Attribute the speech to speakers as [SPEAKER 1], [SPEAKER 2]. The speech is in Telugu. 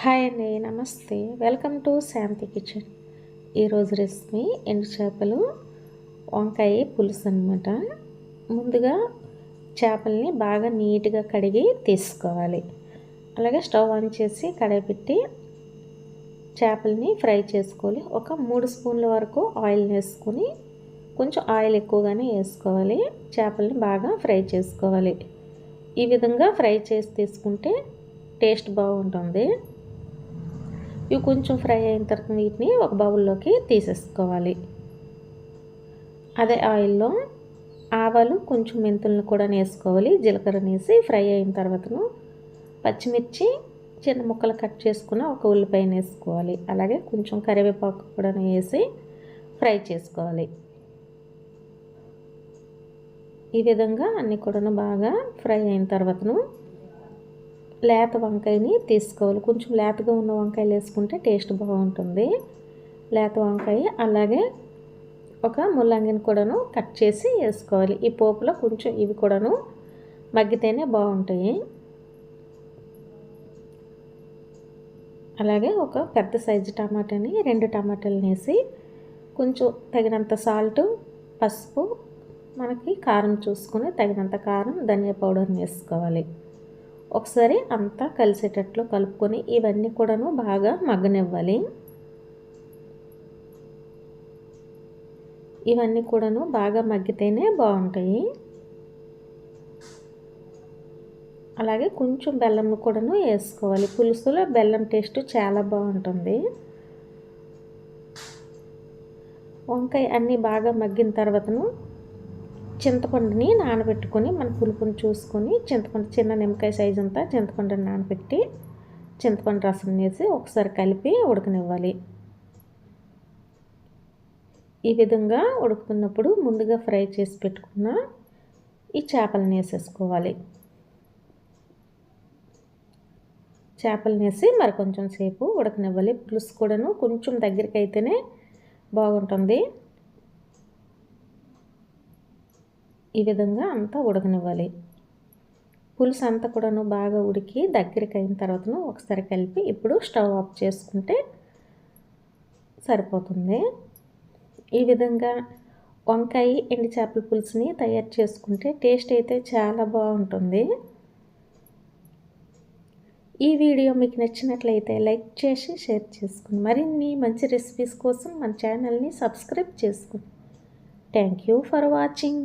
[SPEAKER 1] హాయ్ అండి నమస్తే. Welcome to Shanti kitchen. ఈరోజు రెసిపీ ఎండు చేపలు వంకాయ పులుసు అనమాట ముందుగా చేపల్ని బాగా నీట్గా కడిగి తీసుకోవాలి. అలాగే స్టవ్ ఆన్ చేసి కడాయి పెట్టి చేపల్ని ఫ్రై చేసుకోవాలి. ఒక మూడు స్పూన్ల వరకు ఆయిల్ వేసుకొని కొంచెం ఆయిల్ ఎక్కువగానే వేసుకోవాలి. చేపల్ని బాగా ఫ్రై చేసుకోవాలి. ఈ విధంగా ఫ్రై చేసి తీసుకుంటే టేస్ట్ బాగుంటుంది. ఇవి కొంచెం ఫ్రై అయిన తర్వాత వీటిని ఒక బౌల్లోకి తీసేసుకోవాలి. అదే ఆయిల్లో ఆవాలు కొంచెం మెంతులను కూడా వేసుకోవాలి జీలకర్ర వేసి ఫ్రై అయిన తర్వాతను పచ్చిమిర్చి చిన్న ముక్కలు కట్ చేసుకున్న ఒక ఉల్లిపాయను వేసుకోవాలి అలాగే కొంచెం కరివేపాకు కూడా వేసి ఫ్రై చేసుకోవాలి. ఈ విధంగా అన్ని కూడా బాగా ఫ్రై అయిన తర్వాతను లేత వంకాయని తీసుకోవాలి. కొంచెం లేతగా ఉన్న వంకాయలు వేసుకుంటే టేస్ట్ బాగుంటుంది. లేత వంకాయ అలాగే ఒక ముల్లంగిని కూడాను కట్ చేసి వేసుకోవాలి. ఈ పోపులో కొంచెం ఇవి కూడాను మగ్గితేనే బాగుంటాయి. అలాగే ఒక పెద్ద సైజు టమాటాని రెండు టమాటాలు వేసి కొంచెం తగినంత సాల్ట్ పసుపు మనకి కారం చూసుకొని తగినంత కారం ధనియా పౌడర్ని వేసుకోవాలి. ఒకసారి అంతా కలిసేటట్లు కలుపుకొని ఇవన్నీ కూడాను బాగా మగ్గనివ్వాలి. ఇవన్నీ కూడాను బాగా మగ్గితేనే బాగుంటాయి. అలాగే కొంచెం బెల్లం కూడాను వేసుకోవాలి. పులుసులో బెల్లం టేస్ట్ చాలా బాగుంటుంది. వంకాయ అన్నీ బాగా మగ్గిన తర్వాతను చింతపండుని నానబెట్టుకొని మన పులుపుని చూసుకొని చింతపండు చిన్న నిమ్మకాయ సైజు అంతా చింతపండుని నానబెట్టి చింతపండు రసం వేసి ఒకసారి కలిపి ఉడకనివ్వాలి. ఈ విధంగా ఉడుకుతున్నప్పుడు ముందుగా ఫ్రై చేసి పెట్టుకున్న ఈ చేపలను వేసేసుకోవాలి. చేపలను వేసి మరి కొంచెం సేపు ఉడకనివ్వాలి. పులుసు కూడాను కొంచెం దగ్గరికి అయితేనే బాగుంటుంది. ఈ విధంగా అంతా ఉడకనివ్వాలి. పులుసు అంతా కూడాను బాగా ఉడికి దగ్గరికి అయిన తర్వాతను ఒకసారి కలిపి ఇప్పుడు స్టవ్ ఆఫ్ చేసుకుంటే సరిపోతుంది. ఈ విధంగా వంకాయ ఎండి చేపల పులుసుని తయారు చేసుకుంటే టేస్ట్ అయితే చాలా బాగుంటుంది. ఈ వీడియో మీకు నచ్చినట్లయితే లైక్ చేసి షేర్ చేసుకుని మరిన్ని మంచి రెసిపీస్ కోసం మన ఛానల్ని సబ్స్క్రైబ్ చేసుకుని థ్యాంక్ యూ ఫర్ వాచింగ్.